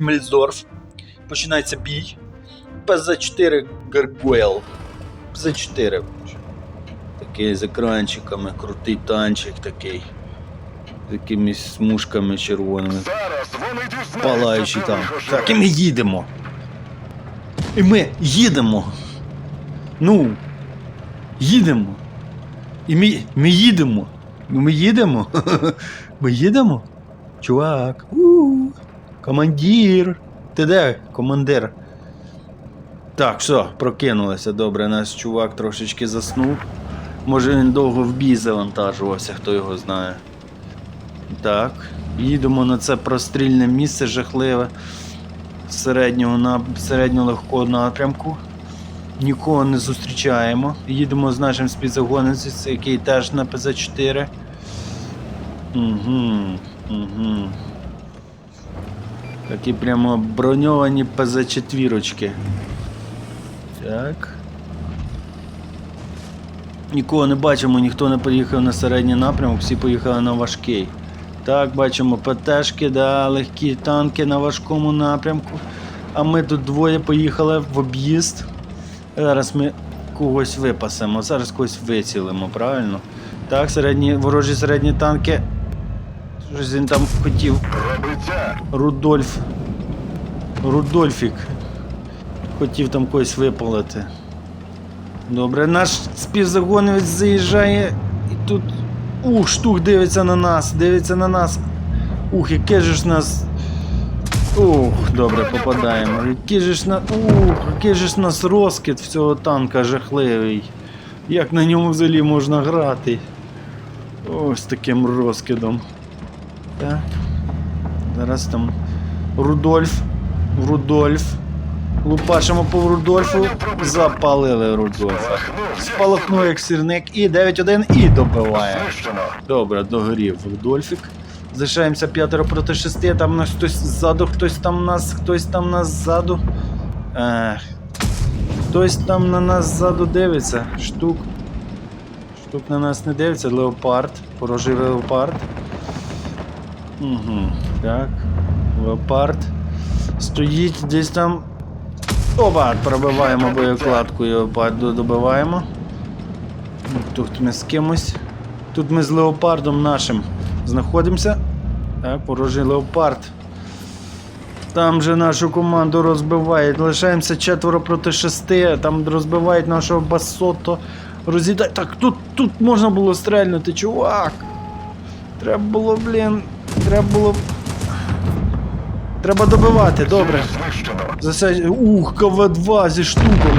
Мельздорф. Починається бій. ПЗ-4 Гаргуел. ПЗ-4. Такий з екранчиками, крутий танчик такий. З якимись смужками червоними. Палаючий там. Так, і ми їдемо. І ми їдемо. Ну. Їдемо. І ми, ми їдемо. Ну ми їдемо. Ми їдемо. Чувак. У-у. Командир. Ти де, командир? Так, все, прокинулося. Добре, наш чувак трошечки заснув. Може він довго в бій завантажувався, хто його знає. Так, їдемо на це прострільне місце жахливе середнього на середньо легкого напрямку. Нікого не зустрічаємо. Їдемо з нашим співзагонницем, який теж на ПЗ-4. Угу, угу. Такі прямо броньовані ПЗ-4. Так. Нікого не бачимо, ніхто не поїхав на середній напрямок, всі поїхали на важкий. Так, бачимо ПТшки, да, легкі танки на важкому напрямку. А ми тут двоє поїхали в об'їзд. Зараз ми когось випасемо, зараз когось вицілимо, правильно? Так, середні, ворожі середні танки. Щось він там хотів. Рудольф. Рудольфік. Хотів там когось випалити. Добре, наш співзагонець заїжджає і тут. Ух, штук дивиться на нас, дивиться на нас. Ух, яке же ж нас. Ух, добре, попадаємо. Який же ж на. Ух, який же ж нас розкид цього танка жахливий. Як на ньому взагалі можна грати? Ось таким розкидом. Так. Зараз там Рудольф. Рудольф. Лупашимо по Рудольфу. Запалили Рудольфа. Спалахнув як сірник і 9-1 і добиває. Добре, догорів Рудольфік. Залишаємося п'ятеро проти шести. Там нас хтось ззаду, хтось там нас, хтось там нас ззаду. Ех. Хтось там на нас ззаду дивиться. Штук. Штук на нас не дивиться. Леопард. Ворожий леопард. Угу. Так. Леопард. Стоїть десь там. Опа! Пробиваємо боєкладку леопарду добиваємо. Ну, Тут ми з кимось. Тут ми з леопардом нашим знаходимося. Так, ворожий леопард. Там же нашу команду розбивають. Лишаємося четверо проти шести. Там розбивають нашого басото. Роз'їдають. Так, тут, тут можна було стрельнути, чувак. Треба було, блін. Треба було. Треба добивати, добре. Засядь. Ух, КВ-2 зі штуком.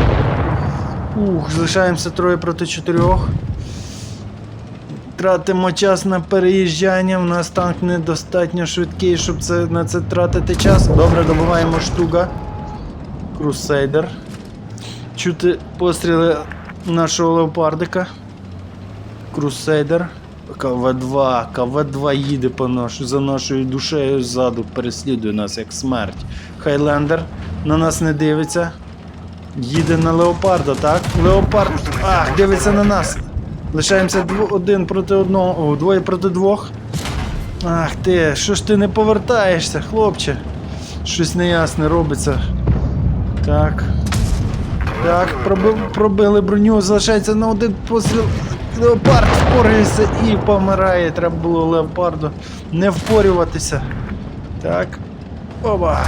Ух, залишаємося троє проти чотирьох. Тратимо час на переїжджання. У нас танк недостатньо швидкий, щоб це, на це тратити час. Добре, добиваємо штука. Крусейдер. Чути постріли нашого леопардика. Крусейдер. КВ-2, КВ-2 їде по наш, за нашою душею ззаду, переслідує нас як смерть. Хайлендер на нас не дивиться. Їде на леопарда, так? Леопард. Ах, дивиться на нас. Лишаємося дво, один проти одного, о, двоє проти двох. Ах ти, що ж ти не повертаєшся, хлопче? Щось неясне робиться. Так. Так, пробив, пробили броню, залишається на один постріл. Леопард впорюється і помирає. Треба було леопарду не впорюватися. Так. Оба.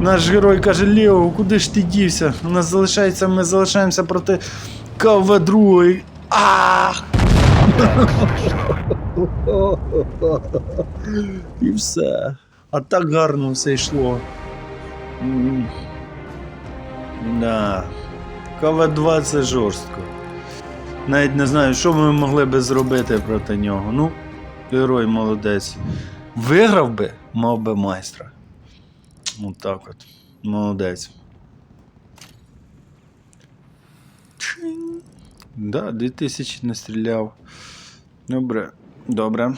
Наш герой каже, Лео, куди ж ти дівся? У нас залишається, ми залишаємося проти КВ другої. А! І все. А так гарно все йшло. Да. КВ-2 це жорстко. Навіть не знаю, що ми могли би зробити проти нього. Ну, герой молодець. Виграв би, мав би майстра. От так от. Молодець. Чing. Да, 2000 не стріляв. Добре. Добре.